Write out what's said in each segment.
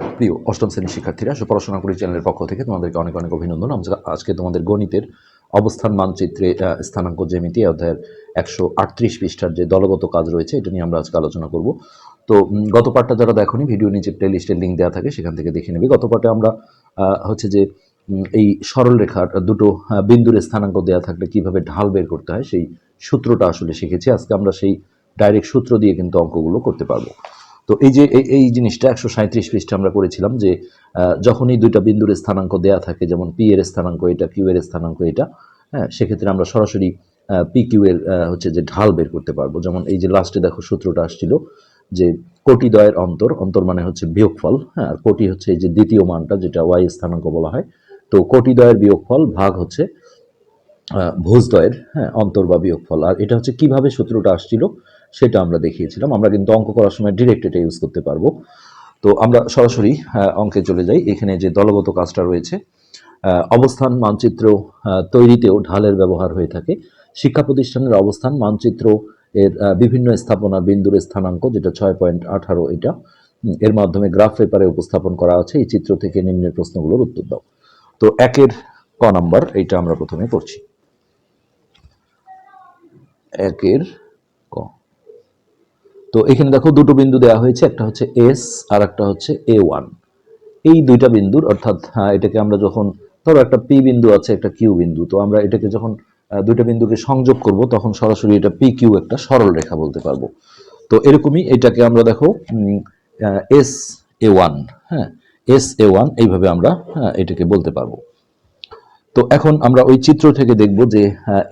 প্রিয় অষ্টম শ্রেণির শিক্ষার্থীরা সে পড়াশোনা করি চ্যানেলের পক্ষ থেকে তোমাদেরকে অনেক অনেক অভিনন্দন। আজকে তোমাদের গণিতের অবস্থান মানচিত্রে স্থানাঙ্ক জ্যামিতি, অধ্যায়ের একশো আটত্রিশ পৃষ্ঠার যে দলগত কাজ রয়েছে, এটা নিয়ে আমরা আজকে আলোচনা করব। তো গত পার্টটা যারা দেখোনি, ভিডিও নিচে প্লে লিস্টের লিঙ্ক দেওয়া থাকে, সেখান থেকে দেখে নেবে। গত পার্টে আমরা হচ্ছে যে এই সরল রেখার দুটো বিন্দুর স্থানাঙ্ক দেওয়া থাকলে কীভাবে ঢাল বের করতে হয়, সেই সূত্রটা আসলে শিখেছি। আজকে আমরা সেই ডাইরেক্ট সূত্র দিয়ে কিন্তু অঙ্কগুলো করতে পারব। তো এই যে এই- জিনিসটা একশো সাঁত্রিশ পৃষ্ঠে আমরা করেছিলাম যে যখনই দুইটা বিন্দুর স্থানাঙ্ক দেয়া থাকে যেমন পি এর স্থানাঙ্ক এটা কিউ এর স্থানাঙ্ক এটা হ্যাঁ সেক্ষেত্রে আমরা সরাসরি পি কিউ এর হচ্ছে যে ঢাল বের করতে পারব। যেমন এই যে লাস্টে দেখো সূত্রটা আসছিল যে কোটি দয়ের অন্তর অন্তর মানে হচ্ছে বিয়োগফল হ্যাঁ আর কোটি হচ্ছে এই যে দ্বিতীয় মানটা যেটা ওয়াই স্থানাঙ্ক বলা হয়। তো কোটি দয়ের বিয়োগফল ভাগ হচ্ছে আহ, ভোজদ্বয়ের হ্যাঁ অন্তর বা বিয়োগফল। আর এটা হচ্ছে কীভাবে সূত্রটা আসছিল? সেটা আমরা দেখিয়েছিলাম। আমরা কিন্তু অঙ্ক করার সময় ডিরেক্ট এটা ইউজ করতে পারব। তো আমরা সরাসরি অঙ্কে চলে যাই। এখানে যে দলগত কাজটা রয়েছে অবস্থান, মানচিত্র তৈরিতেও ঢালের ব্যবহার হয়ে থাকে। শিক্ষা প্রতিষ্ঠানের অবস্থান, মানচিত্র, এর বিভিন্ন স্থাপনা, বিন্দুর স্থানাঙ্ক, যেটা ছয় পয়েন্ট আঠারো এটা এর মাধ্যমে গ্রাফ পেপারে উপস্থাপন করা আছে। এই চিত্র থেকে নিম্নের প্রশ্নগুলোর উত্তর দাও। তো একের ক নাম্বার, এইটা আমরা প্রথমে করছি একের তো এখানে দেখো দুটো বিন্দু দেওয়া হয়েছে একটা হচ্ছে এস আর একটা হচ্ছে এ ওয়ান এই দুইটা বিন্দুর অর্থাৎ হ্যাঁ, এটাকে আমরা যখন ধরো একটা পি বিন্দু আছে একটা কিউ বিন্দু তো আমরা এটাকে যখন দুইটা বিন্দুকে সংযোগ করব তখন সরাসরি এটা পি কিউ একটা সরল রেখা বলতে পারব। তো এরকমই এটাকে আমরা দেখো এস এ ওয়ান হ্যাঁ এস এ ওয়ান এইভাবে আমরা হ্যাঁ, এটাকে বলতে পারব। তো এখন আমরা ওই চিত্র থেকে দেখব যে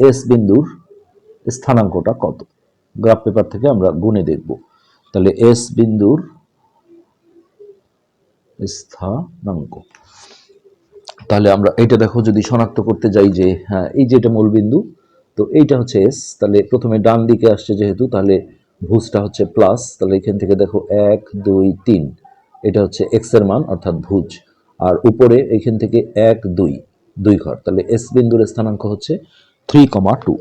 এস বিন্দুর স্থানাঙ্কটা কত। গ্রাফ পেপার থেকে আমরা গুণে দেখব। তাহলে এস বিন্দুর স্থানাঙ্ক। তাহলে আমরা এটা দেখো, যদি শনাক্ত করতে যাই যে হ্যাঁ এই যে এটা মূল বিন্দু, তো এইটা হচ্ছে এস তাহলে প্রথমে ডান দিকে আসছে যেহেতু, তাহলে ভুজটা হচ্ছে প্লাস তাহলে এখান থেকে দেখো, এক, দুই, তিন। এটা হচ্ছে এক্সের মান, অর্থাৎ ভুজ। আর উপরে এখান থেকে এক, দুই দুই ঘর। তাহলে এস বিন্দুর স্থানাঙ্ক হচ্ছে থ্রি কমা টু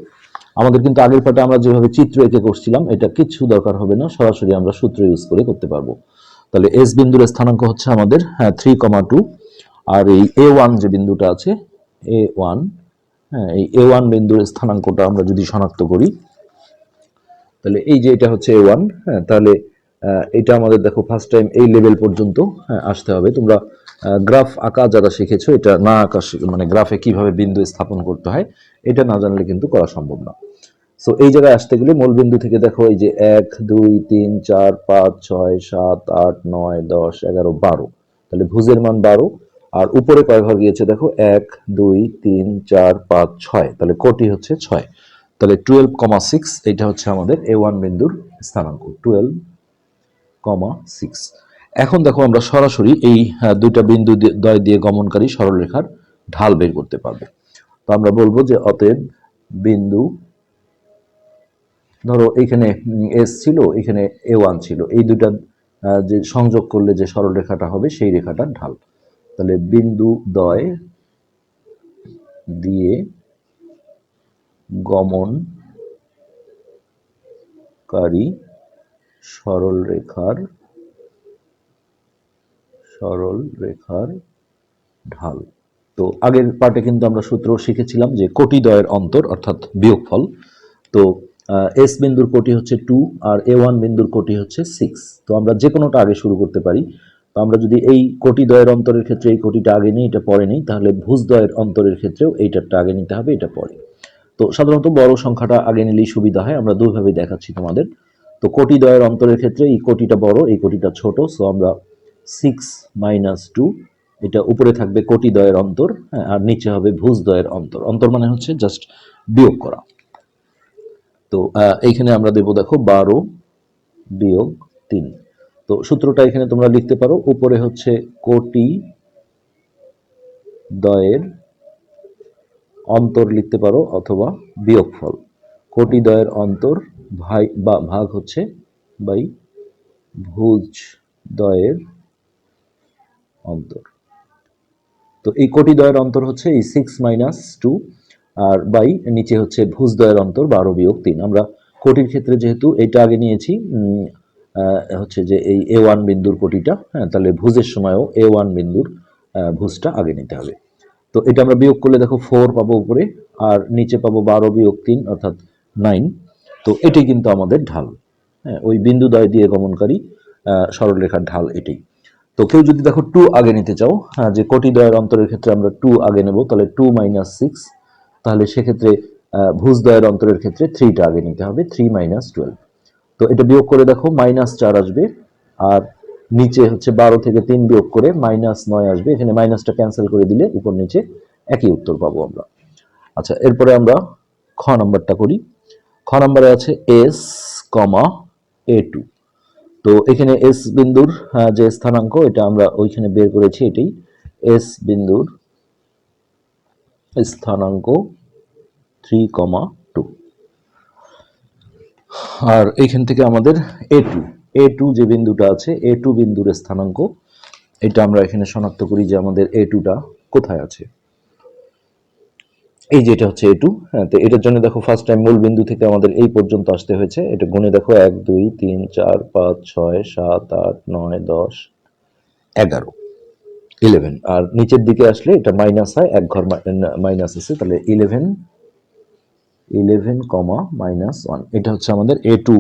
আমাদের কিন্তু আগের পাটে আমরা যেভাবে চিত্র এঁকে করছিলাম এটা কিচ্ছু দরকার হবে না সরাসরি আমরা সূত্র ইউজ করে করতে পারব। তাহলে এস বিন্দুর স্থানাঙ্ক হচ্ছে আমাদের হ্যাঁ থ্রি কমা টু আর এই এ ওয়ান যে বিন্দুটা আছে এ ওয়ান হ্যাঁ এই এ ওয়ান বিন্দুর স্থানাঙ্কটা আমরা যদি শনাক্ত করি তাহলে এই যে এটা হচ্ছে এ ওয়ান হ্যাঁ তাহলে এটা আমাদের দেখো ফার্স্ট টাইম এই লেভেল পর্যন্ত হ্যাঁ, আসতে হবে। তোমরা গ্রাফ আঁকা যারা শিখেছো এটা না আঁকা মানে গ্রাফে কীভাবে বিন্দু স্থাপন করতে হয় এটা না জানলে কিন্তু করা সম্ভব না। সো এই জায়গায় আসতে গেলে মূল বিন্দু থেকে দেখো, এই যে এক, দুই, তিন, চার, পাঁচ, ছয়, সাত, আট, নয়, দশ, এগারো, বারো। তাহলে ভুজের মান বারো। আর উপরে কয় ঘর গিয়েছে দেখো? এক, দুই, তিন, চার, পাঁচ, ছয়। তাহলে কোটি হচ্ছে ছয়। তাহলে টুয়েলভ কমা সিক্স এটা হচ্ছে আমাদের এ ওয়ান বিন্দুর স্থানাঙ্ক টুয়েলভ কমা সিক্স এখন দেখো আমরা সরাসরি এই দুইটা বিন্দু দয় দিয়ে গমনকারী সরলরেখার ঢাল বের করতে পারব। তো আমরা বলব যে অতএব বিন্দু ধরো এখানে এস ছিল, এখানে এ ওয়ান ছিল। এই দুটা যে সংযোগ করলে যে সরলরেখাটা হবে, সেই রেখাটার ঢাল। তাহলে বিন্দু দ্বয় দিয়ে গমনকারী সরল রেখার সরল রেখার ঢাল। তো আগের পার্টে কিন্তু আমরা সূত্র শিখেছিলাম যে কোটি দ্বয়ের অন্তর, অর্থাৎ বিয়োগফল। তো এস বিন্দুর কোটি হচ্ছে টু আর এ ওয়ান বিন্দুর কোটি হচ্ছে সিক্স তো আমরা যে কোনোটা আগে শুরু করতে পারি। তো আমরা যদি এই কোটি দ্বয়ের অন্তরের ক্ষেত্রে এই কোটিটা আগে নিই এটা পরে নিই তাহলে ভুজ দ্বয়ের অন্তরের ক্ষেত্রেও এইটারটা আগে নিতে হবে এটা পরে। তো সাধারণত বড় সংখ্যাটা আগে নিলেই সুবিধা হয় আমরা দুইভাবে দেখাচ্ছি তোমাদের। তো কোটি দ্বয়ের অন্তরের ক্ষেত্রে এই কোটিটা বড় এই কোটিটা ছোট সো আমরা সিক্স মাইনাস টু এটা উপরে থাকবে কোটি দ্বয়ের অন্তর হ্যাঁ, আর নিচে হবে ভুজ দ্বয়ের অন্তর। অন্তর মানে হচ্ছে জাস্ট বিয়োগ করা। তো এইখানে আমরা দেবো দেখো বারো বিয়োগ তিন। তো সূত্রটা এখানে তোমরা লিখতে পারো, উপরে হচ্ছে কোটি দ্বয়ের অন্তর লিখতে পারো অথবা বিয়োগফল। কোটি দ্বয়ের অন্তর ভাই, বা ভাগ হচ্ছে বাই ভুজ দ্বয়ের অন্তর। তো এই কোটি দ্বয়ের অন্তর হচ্ছে এই সিক্স মাইনাস টু আর বাই, নিচে হচ্ছে ভুজ দ্বয়ের অন্তর, বারো বিয়োগ তিন। আমরা কোটির ক্ষেত্রে যেহেতু এটা আগে নিয়েছি হচ্ছে যে এই এ ওয়ান বিন্দুর কোটিটা হ্যাঁ তাহলে ভুজের সময়ও এ ওয়ান বিন্দুর ভুজটা আগে নিতে হবে। তো এটা আমরা বিয়োগ করলে দেখো ফোর পাবো উপরে, আর নিচে পাবো বারো বিয়োগ তিন, অর্থাৎ নাইন তো এটাই কিন্তু আমাদের ঢাল। হ্যাঁ ওই বিন্দু বিন্দুদয় দিয়ে গমনকারী সরলরেখার ঢাল এটাই। তো কেউ যদি দেখো টু আগে নিতে চাও হ্যাঁ যে কোটিদ্বয়ের অন্তরের ক্ষেত্রে আমরা টু আগে নেব, তাহলে টু মাইনাস সিক্স তাহলে সেক্ষেত্রে আহ, ভুজদ্বয়ের অন্তরের ক্ষেত্রে থ্রিটা আগে নিতে হবে থ্রি মাইনাস টুয়েলভ তো এটা বিয়োগ করে দেখো মাইনাস চার আসবে আর নিচে হচ্ছে বারো থেকে তিন বিয়োগ করে মাইনাস নয় আসবে। এখানে মাইনাসটা ক্যান্সেল করে দিলে উপর নিচে একই উত্তর পাবো আমরা। আচ্ছা এরপরে আমরা খ নাম্বারটা করি। খ নাম্বারে আছে এস কমা এ টু তো এখানে এস বিন্দুর যে স্থানাঙ্ক এটা আমরা ওইখানে বের করেছি এটাই। এস বিন্দুর স্থানাঙ্ক থ্রি কমা টু আর এইখান থেকে আমাদের এ টু এ টু যে বিন্দুটা আছে এ টু বিন্দুর স্থানাঙ্ক, এটা আমরা এখানে শনাক্ত করি যে আমাদের এ টুটা কোথায় আছে। এই যে এটা হচ্ছে এ টু হ্যাঁ তো এটার জন্য দেখো ফার্স্ট টাইম মূল বিন্দু থেকে আমাদের এই পর্যন্ত আসতে হয়েছে। এটা গুণে দেখো এক, দুই, তিন, চার, পাঁচ, ছয়, সাত, আট, নয়, দশ, এগারো। ইলেভেন আর নিচের দিকে আসলে এটা মাইনাস হয়, এক ঘর মাইনাস আছে, তাহলে eleven eleven comma minus one এটা হচ্ছে আমাদের এ টু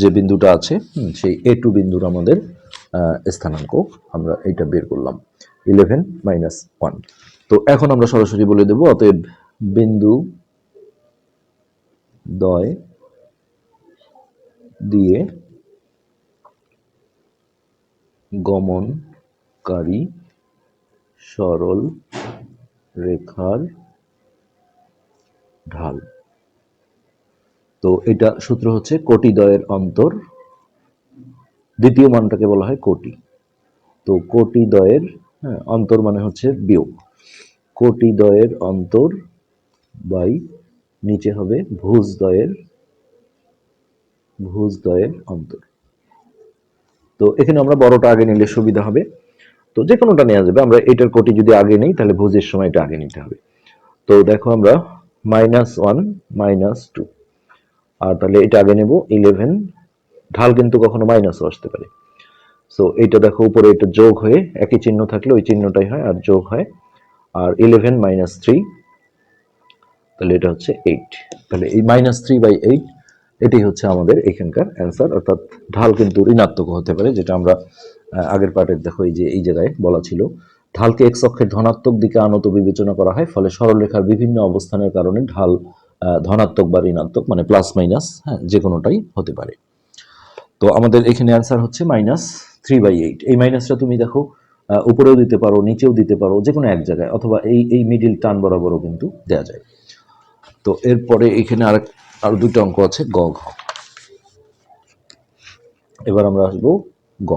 যে বিন্দুটা আছে সেই এ টু বিন্দুর আমাদের স্থানাঙ্ক, আমরা এটা বের করলাম ইলেভেন মাইনাস ওয়ান তো এখন আমরা সরাসরি বলে দেবো, অতএব বিন্দু দয় দিয়ে গমনকারী সরল রেখার ঢাল। তো এটা সূত্র হচ্ছে কোটিদ্বয়ের অন্তর। দ্বিতীয় মানটাকে বলা হয় কোটি। তো কোটিদ্বয়ের হ্যাঁ, অন্তর মানে হচ্ছে বিয়োগ। কোটিদ্বয়ের অন্তর বাই নিচে হবে ভুজদ্বয়ের ভুজদ্বয়ের অন্তর। তো এখানে আমরা বড়টা আগে নিলে সুবিধা হবে। তো যে কোনোটা নেওয়া যাবে। আমরা এটার কোটি যদি আগে নেই, তাহলে ভুজের সময় এটা আগে নিতে হবে। তো দেখো আমরা মাইনাস ওয়ান মাইনাস টু আর তাহলে এটা আগে নেব ইলেভেন ঢাল কিন্তু কখনো মাইনাসও আসতে পারে। সো এইটা দেখো উপরে এটা যোগ হয়ে, একই চিহ্ন থাকলে ওই চিহ্নটাই হয়, আর যোগ হয়। আর ইলেভেন মাইনাস থ্রি তাহলে এটা হচ্ছে এইট তাহলে এই মাইনাস থ্রি বাই এইট এটাই হচ্ছে আমাদের এখানকার অ্যান্সার অর্থাৎ ঢাল কিন্তু ঋণাত্মক হতে পারে, যেটা আমরা আগের পার্টের দেখো, এই যে, এই জায়গায় বলা ছিল, ঢালকে এক্স অক্ষের ধনাত্মক দিকে আনত বিবেচনা করা হয়, ফলে সরলরেখার বিভিন্ন অবস্থানের কারণে ঢাল ধনাত্মক বা ঋণাত্মক মানে প্লাস মাইনাস হ্যাঁ যে কোনোটাই হতে পারে। তো আমাদের এখানে অ্যান্সার হচ্ছে মাইনাস থ্রি বাই এইট এই মাইনাসটা তুমি দেখো উপরেও দিতে পারো, নিচেও দিতে পারো যে কোনো এক জায়গায়, অথবা এই এই মিডিল টান বরাবরও কিন্তু দেওয়া যায়। তো এরপরে এখানে আরও দুটো অঙ্ক আছে, গ, ঘ। এবার আমরা আসব গ।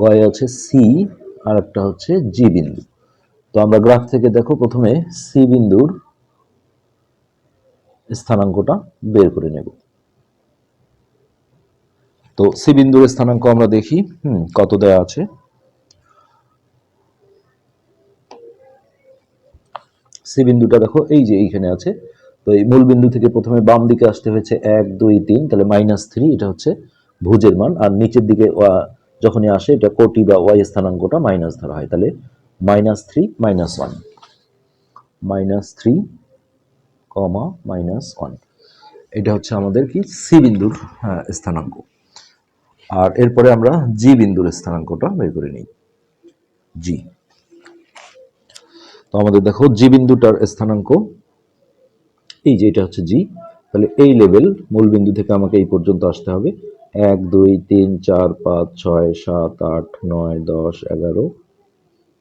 গয়ে আছে সি আর একটা হচ্ছে জি বিন্দু। তো আমরা গ্রাফ থেকে দেখো প্রথমে সি বিন্দুর স্থানাঙ্কটা বের করে নেব। তো সি বিন্দুর স্থানাঙ্ক আমরা দেখি, হুম, কত দেয়া আছে? সি বিন্দুটা দেখো, এই যে এইখানে আছে। তো এই মূল বিন্দু থেকে প্রথমে বাম দিকে আসতে হয়েছে এক, দুই, তিন, তাহলে মাইনাস থ্রি এটা হচ্ছে ভুজের মান। আর নিচের দিকে যখনই আসে এটা কোটি বা ওয়াই স্থানাঙ্কটা মাইনাস ধরা হয়। তাহলে minus three minus one minus three comma minus one এটা হচ্ছে আমাদের কি? সি বিন্দুর হ্যাঁ, স্থানাঙ্ক। আর এরপরে আমরা জি বিন্দুর স্থানাঙ্কটা বের করে নিই। জি তো আমাদের দেখো জি বিন্দুটার স্থানাঙ্ক। এই যে এটা হচ্ছে জি তাহলে এই লেভেল মূল বিন্দু থেকে আমাকে এই পর্যন্ত আসতে হবে। এক, দুই, তিন, চার, পাঁচ, ছয়, সাত, আট, নয়, দশ, এগারো,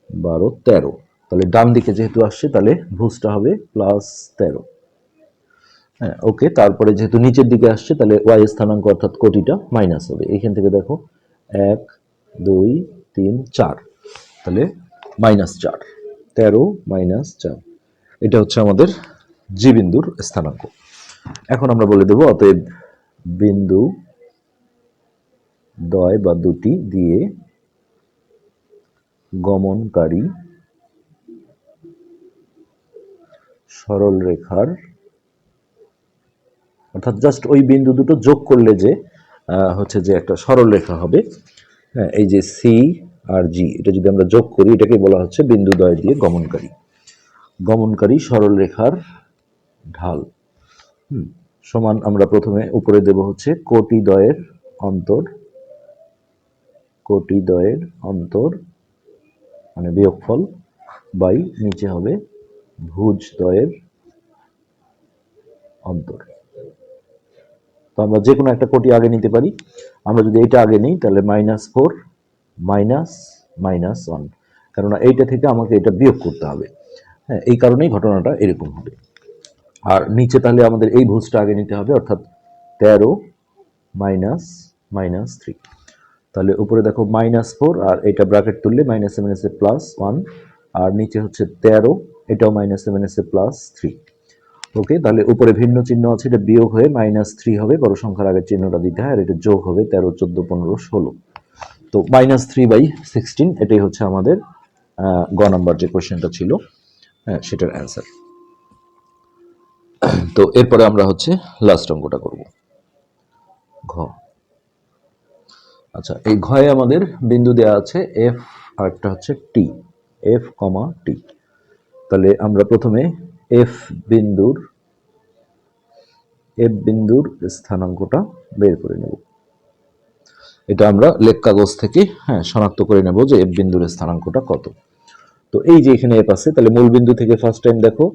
বারো, তেরো। তাহলে ডান দিকে যেহেতু আসছে, তাহলে ভুজটা হবে প্লাস তেরো। হ্যাঁ ওকে তারপরে যেহেতু নিচের দিকে আসছে, তাহলে ওয়াই স্থানাঙ্ক অর্থাৎ কোটিটা মাইনাস হবে। এখান থেকে দেখো, এক, দুই, তিন, চার। তাহলে মাইনাস চার। তেরো মাইনাস চার। এটা হচ্ছে আমাদের জি বিন্দুর স্থানাঙ্ক। এখন আমরা বলে দেব অতএব বিন্দু দয় বা দুটি দিয়ে গমনকারী সরল রেখার অর্থাৎ জাস্ট ওই বিন্দু দুটো যোগ করলে যে হচ্ছে যে একটা সরল রেখা হবে। হ্যাঁ এই যে সি আর জি এটা যদি আমরা যোগ করি এটাকে বলা হচ্ছে বিন্দুদ্বয় দিয়ে গমনকারী। গমনকারী সরল রেখার ঢাল। হুম, সমান আমরা প্রথমে উপরে দেব হচ্ছে কোটি দয়ের অন্তর কোটি দয়ের অন্তর মানে বিয়োগফল বাই নিচে হবে ভুজ দয়ের অন্তর। তো আমরা যে কোনো একটা কোটি আগে নিতে পারি। আমরা যদি এটা আগে নিই, তাহলে minus four minus minus one কেননা এইটা থেকে আমাকে এটা বিয়োগ করতে হবে। হ্যাঁ এই কারণেই ঘটনাটা এরকম হবে। আর নিচে তাহলে আমাদের এই ভুজটা আগে নিতে হবে, অর্থাৎ তেরো মাইনাস মাইনাস থ্রি তাহলে উপরে দেখো মাইনাস ফোর আর এটা ব্র্যাকেট তুললে মাইনাস মাইনাসে প্লাস ওয়ান আর নিচে হচ্ছে তেরো, এটাও মাইনাস মাইনাসে প্লাস থ্রি ওকে তাহলে উপরে ভিন্ন চিহ্ন আছে, এটা বিয়োগ হয়ে মাইনাস থ্রি হবে, বড় সংখ্যার আগের চিহ্নটা দিতে হয়, আর এটা যোগ হবে তেরো, চোদ্দ, পনেরো, ষোলো। তো মাইনাস থ্রি বাই সিক্সটিন এটাই হচ্ছে আমাদের গ নাম্বার যে কোয়েশ্চেনটা ছিল হ্যাঁ সেটার অ্যান্সার তো এরপরে আমরা হচ্ছে লাস্ট অঙ্কটা করব। ঘ। আচ্ছা এই ঘয়ে আমাদের বিন্দু দেওয়া আছে এফ আর একটা হচ্ছে টি এফ কমা টি তাহলে আমরা প্রথমে এফ বিন্দুর এফ বিন্দুর স্থানাঙ্কটা বের করে নেব। এটা আমরা লেক কাগজ থেকে হ্যাঁ শনাক্ত করে নেব যে এফ বিন্দুর স্থানাঙ্কটা কত। তো এই যে এখানে এফ আছে, তাহলে মূল বিন্দু থেকে ফার্স্ট টাইম দেখো,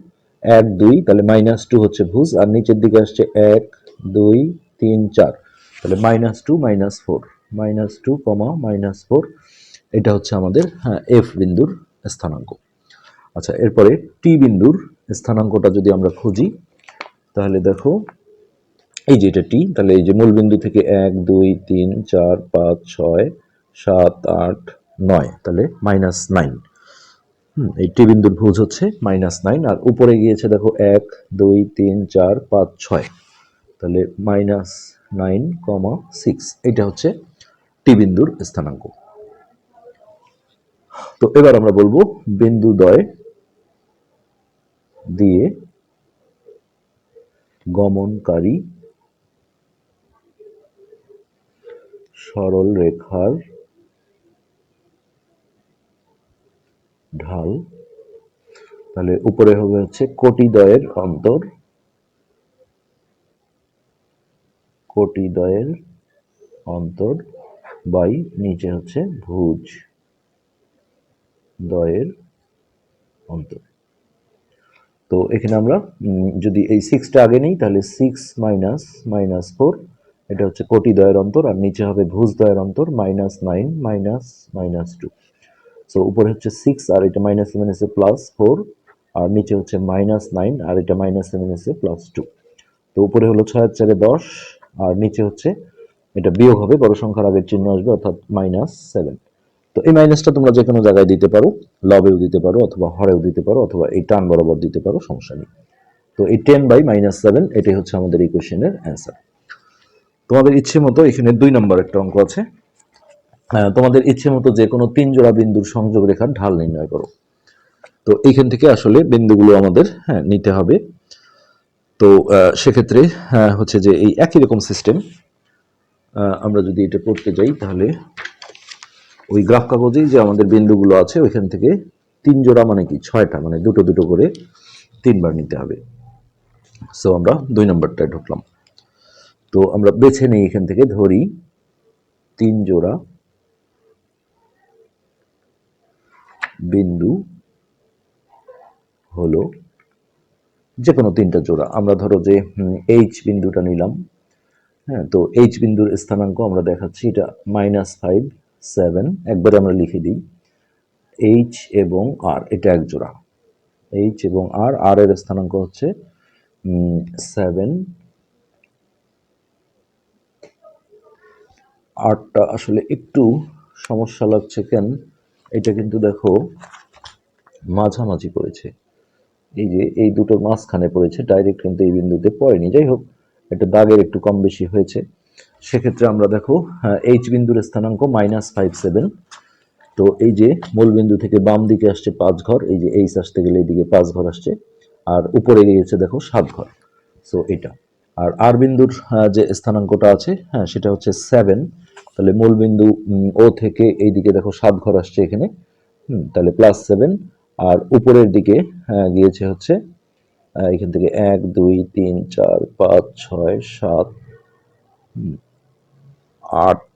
এক, দুই, তাহলে মাইনাস টু হচ্ছে ভুজ, আর নিচের দিকে আসছে এক, দুই, তিন, চার। তাহলে minus two minus four minus two comma minus four এটা হচ্ছে আমাদের হ্যাঁ এফ বিন্দুর স্থানাঙ্ক। আচ্ছা এরপরে টি বিন্দুর স্থানাঙ্কটা যদি আমরা খুঁজি, তাহলে দেখো, এই যে এটা টি তাহলে এই যে মূল বিন্দু থেকে এক, দুই, তিন, চার, পাঁচ, ছয়, সাত, আট, নয়, তাহলে মাইনাস নাইন হুম, এই টি বিন্দুর ভুজ হচ্ছে মাইনাস নাইন আর উপরে গিয়েছে দেখো এক, দুই, তিন, চার, পাঁচ, ছয়, তাহলে মাইনাস নাইন কমা সিক্স এটা হচ্ছে টি বিন্দুর স্থানাঙ্ক। তো এবার আমরা বলব বিন্দুদ্বয় দিয়ে গমনকারী সরল রেখার ঢাল। তাহলে উপরে হবে হচ্ছে কোটিদ্বয়ের অন্তর। কোটিদ্বয়ের অন্তর বাই নিচে হচ্ছে ভুজ দয়ের অন্তর। তো এখানে আমরা যদি এই সিক্সটা আগে নিই, তাহলে সিক্স মাইনাস মাইনাস ফোর এটা হচ্ছে কোটি দয়ের অন্তর, আর নিচে হবে ভুজ দয়ের অন্তর minus nine minus minus two so উপরে হচ্ছে সিক্স আর এটা মাইনাস মাইনাসে প্লাস ফোর আর নিচে হচ্ছে মাইনাস নাইন আর এটা মাইনাস মাইনাসে প্লাস টু তো উপরে হলো ছয় চারে দশ, আর নিচে হচ্ছে এটা বিয়োগ হবে, বড় সংখ্যার আগের চিহ্ন আসবে, অর্থাৎ মাইনাস সেভেন তো এই মাইনাসটা তোমরা যে কোনো জায়গায় দিতে পারো, লবেও দিতে পারো, অথবা হরেও দিতে পারো, অথবা এই টান বরাবর দিতে পারো, সমস্যা নেই। তো এই টেন বাই মাইনাস সেভেন এটাই হচ্ছে আমাদের এই কোশ্চেনের অ্যান্সার তোমাদের ইচ্ছে মতো এখানে দুই নম্বর একটা অঙ্ক আছে। তোমাদের ইচ্ছে মতো যে কোনো তিন জোড়া বিন্দুর সংযোগ রেখার ঢাল নির্ণয় করো। তো এইখান থেকে আসলে বিন্দুগুলো আমাদের হ্যাঁ নিতে হবে। তো সেক্ষেত্রে হচ্ছে যে এই একই রকম সিস্টেম আমরা যদি এটা করতে যাই তাহলে ওই গ্রাফ কাগজেই যে আমাদের বিন্দুগুলো আছে, ওইখান থেকে তিন জোড়া মানে কি? ছয়টা মানে দুটো দুটো করে তিনবার নিতে হবে। সো আমরা দুই নম্বরটায় ঢুকলাম। তো আমরা বেছে নিই এখান থেকে, ধরি তিন জোড়া বিন্দু হলো যে কোনো তিনটা জোড়া। আমরা ধরো যে এইচ বিন্দুটা নিলাম। হ্যাঁ তো এইচ বিন্দুর স্থানাঙ্ক আমরা দেখাচ্ছি, এটা মাইনাস ফাইভ সেভেন একবারে আমরা লিখে দিই এইচ এবং আর এটা এক জোড়া। এইচ এবং আর আর এর স্থানাঙ্ক হচ্ছে সেভেন আরটা আসলে একটু সমস্যা লাগছে কেন, এটা কিন্তু দেখো মাঝামাঝি পড়েছে। এই যে, এই দুটোর মাঝখানে পড়েছে ডাইরেক্ট কিন্তু এই বিন্দুতে পড়েনি। যাই হোক এটা দাগের একটু কম বেশি হয়েছে। সেক্ষেত্রে আমরা দেখো এইচ বিন্দুর স্থানাঙ্ক মাইনাস ফাইভ সেভেন তো এই যে মূল বিন্দু থেকে বাম দিকে আসছে পাঁচ ঘর এই যে এইচ আসতে গেলে এইদিকে পাঁচ ঘর আসছে। আর উপরে গিয়েছে দেখো সাত ঘর। সো এটা। আর আর বিন্দুর যে স্থানাঙ্কটা আছে হ্যাঁ সেটা হচ্ছে সেভেন তাহলে মূল বিন্দু ও থেকে এই দিকে দেখো সাত ঘর আসছে এখানে। হুম, তাহলে প্লাস সেভেন আর উপরের দিকে গিয়েছে হচ্ছে এখান থেকে এক, দুই, তিন, চার, পাঁচ, ছয়, সাত আট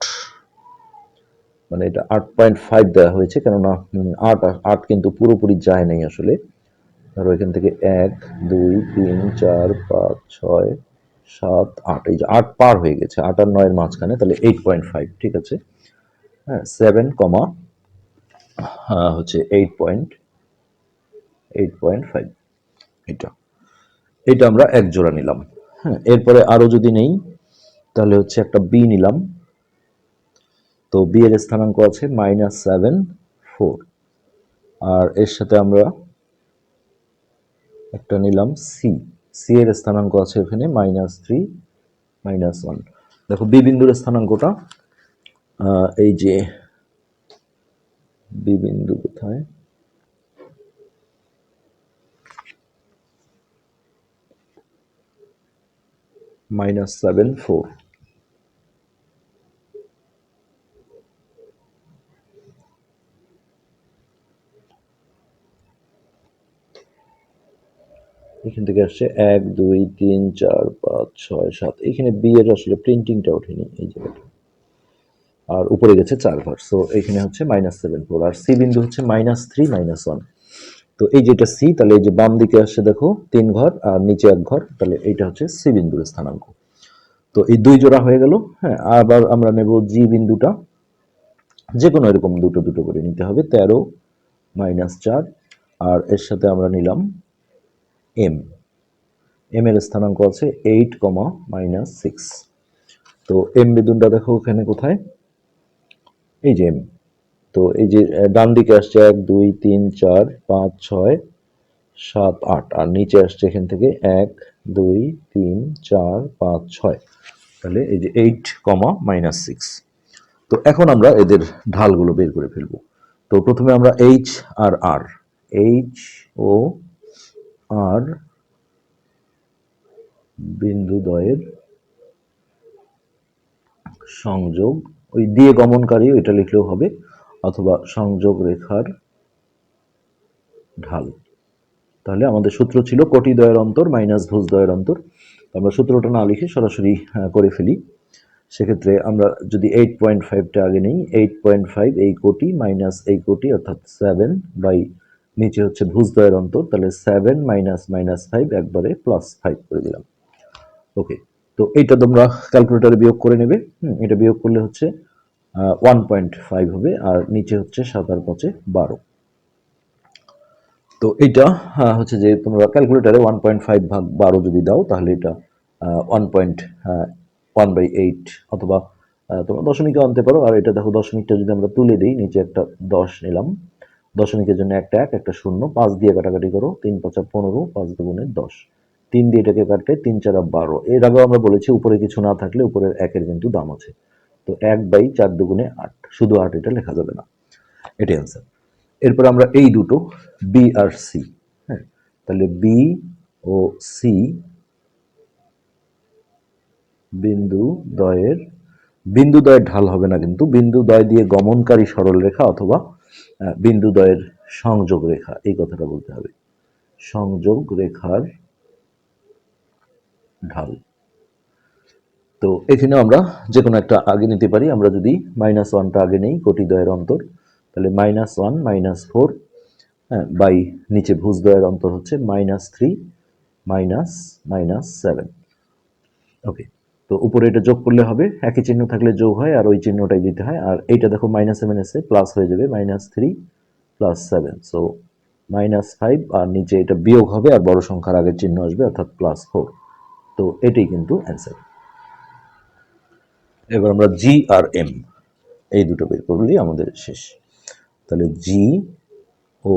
মানে এটা আট পয়েন্ট ফাইভ দেওয়া হয়েছে, কেননা আট আট কিন্তু পুরোপুরি যায় নাই আসলে। ধরো এখান থেকে এক, দুই, তিন, চার, পাঁচ, ছয়, সাত, আট, এই যে আট পার হয়ে গেছে, আট আর নয়ের মাঝখানে, তাহলে এইট পয়েন্ট ফাইভ ঠিক আছে? হ্যাঁ সেভেন কমা হচ্ছে eight point eight point five এটা। এটা আমরা এক জোড়া নিলাম। হ্যাঁ এরপরে আরও যদি নেই, তাহলে হচ্ছে একটা বি নিলাম। তো বি এর স্থানাঙ্ক আছে মাইনাস সেভেন ফোর আর এর সাথে আমরা একটা নিলাম সি সি এর স্থানাঙ্ক আছে ওখানে মাইনাস থ্রি মাইনাস ওয়ান দেখো বি বিন্দুর স্থানাঙ্কটা এই যে বি বিন্দু কোথায়? মাইনাস সেভেন ফোর এখান থেকে আসছে এক, দুই, তিন, চার, পাঁচ, ছয়, সাত। এখানে বি এর আসলে প্রিন্টিংটা ওঠেনি, এই জায়গাটা। আর উপরে গেছে চার ঘর সো এখানে হচ্ছে মাইনাস সেভেন ফোর আর সি বিন্দু হচ্ছে মাইনাস থ্রি মাইনাস ওয়ান তো এই যেটা সি তাহলে এই যে বাম দিকে আসছে দেখো, তিন ঘর আর নিচে এক ঘর, তাহলে এইটা হচ্ছে সি বিন্দুর স্থানাঙ্ক। তো এই দুই জোড়া হয়ে গেল হ্যাঁ আবার আমরা নেব জি বিন্দুটা। যে কোনো এরকম দুটো দুটো করে নিতে হবে, তেরো মাইনাস চার, আর এর সাথে আমরা নিলাম এম এম এর স্থানাঙ্ক আছে এইট কমা মাইনাস সিক্স তো এম বিন্দুটা দেখো ওখানে কোথায়? এই যে এম তো এই যে ডান দিকে আসছে এক, দুই, তিন, চার, পাঁচ, ছয়, সাত, আট, আর নিচে আসছে এখান থেকে এক, দুই, তিন, চার, পাঁচ, ছয়। তাহলে এই যে এইট কমা মাইনাস সিক্স তো এখন আমরা এদের ঢালগুলো বের করে ফেলব। তো প্রথমে আমরা এইচ আর আর এইচ ও আর বিন্দুদ্বয়ের সংযোগ। ওই দিয়ে গমনকারী ওইটা লিখলেও হবে। অথবা সংযোগ রেখার ঢাল। তাহলে আমাদের সূত্র ছিল কোটি দয়ের অন্তর মাইনাস ভুজ দয়ের অন্তর। আমরা সূত্রটা না লিখে সরাসরি করে ফেলি। সেক্ষেত্রে আমরা যদি এইট পয়েন্ট ফাইভটা আগে নিই এইট পয়েন্ট ফাইভ এই কোটি মাইনাস এই কোটি অর্থাৎ সেভেন বাই নিচে হচ্ছে ভুজদ্বয়ের অন্তর তাহলে সেভেন মাইনাস মাইনাস ফাইভ একবারে প্লাস ফাইভ করে দিলাম। ওকে তো এইটা তোমরা ক্যালকুলেটারে বিয়োগ করে নেবে। হুম, এটা বিয়োগ করলে হচ্ছে ওয়ান পয়েন্ট ফাইভ হবে, আর নিচে হচ্ছে সাত আর পাঁচে বারো। তো এটা হচ্ছে যে তোমরা ক্যালকুলেটারে ওয়ান পয়েন্ট ফাইভ ভাগ বারো যদি দাও, তাহলে এটা one point one by eight অথবা তোমরা দশমিকে আনতে পারো। আর এটা দেখো, দশমিকটা যদি আমরা তুলে দিই, নিচে একটা দশ নিলাম। দশমিকের জন্য একটা এক, একটা শূন্য, পাঁচ দিয়ে কাটাকাটি করো, তিন পাঁচা পনেরো, পাঁচ দুগুণে দশ। তিন দিয়ে এটাকে কাটলে তিন চারা বারো। এর আগেও আমরা বলেছি, উপরে কিছু না থাকলে উপরের একের কিন্তু দাম আছে। তো এক বাই চার দুগুণে আট। শুধু আট, এটা লেখা যাবে না। এটাই অ্যান্সার এরপর আমরা এই দুটো বি আর সি হ্যাঁ? তাহলে বি ও সি বিন্দু দয়ের বিন্দু দয়ের ঢাল হবে না কিন্তু, বিন্দু দয় দিয়ে গমনকারী সরল রেখা অথবা বিন্দু দয়ের সংযোগ রেখা, এই কথাটা বলতে হবে। সংযোগ রেখার ঢাল। তো এখানে আমরা যে কোনো একটা আগে নিতে পারি। আমরা যদি মাইনাস ওয়ানটা আগে নেই, কোটি দয়ের অন্তর, তাহলে minus one minus four by নিচে ভুজ দয়ের অন্তর হচ্ছে minus three minus minus seven okay তো উপরে এটা যোগ করলে হবে। একই চিহ্ন থাকলে যোগ হয়, আর ওই চিহ্নটাই দিতে হয়। আর এইটা দেখো মাইনাস সেভেন এসে প্লাস হয়ে যাবে minus three plus seven so minus five আর নিচে এটা বিয়োগ হবে, আর বড় সংখ্যার আগের চিহ্ন আসবে, অর্থাৎ প্লাস ফোর তো এটাই কিন্তু অ্যান্সার এবার আমরা জি আর এম এই দুটো বের করলেই আমাদের শেষ। তাহলে জি ও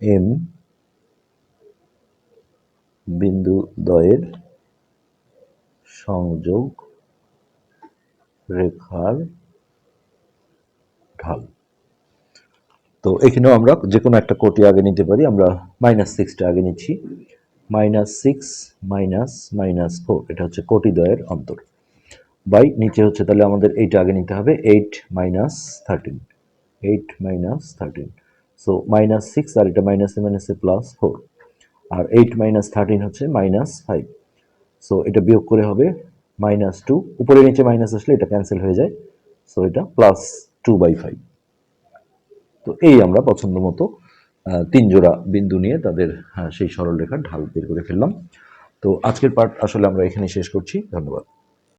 এম বিন্দু দ্বয়ের সংযোগ রেখার ঢাল। তো এখানেও আমরা যে কোনো একটা কোটি আগে নিতে পারি, আমরা মাইনাস সিক্সটা আগে নিচ্ছি। Minus six minus minus four এটা হচ্ছে কোটিদ্বয়ের অন্তর। বাই, নিচে হচ্ছে তাহলে আমাদের এইটা আগে নিতে হবে eight minus thirteen eight minus thirteen so minus six আর এটা মাইনাসে মাইনাসে প্লাস ফোর আর এইট মাইনাস থার্টিন হচ্ছে মাইনাস ফাইভ সো এটা বিয়োগ করে হবে মাইনাস টু উপরে নিচে মাইনাস আসলে এটা ক্যান্সেল হয়ে যায়। সো এটা প্লাস টু বাই ফাইভ তো এই আমরা পছন্দ মতো তিন জোড়া বিন্দু নিয়ে তাদের সেই সরলরেখার ঢাল বের করে ফেললাম। তো আজকের পার্ট আসলে আমরা এখানে শেষ করছি। ধন্যবাদ।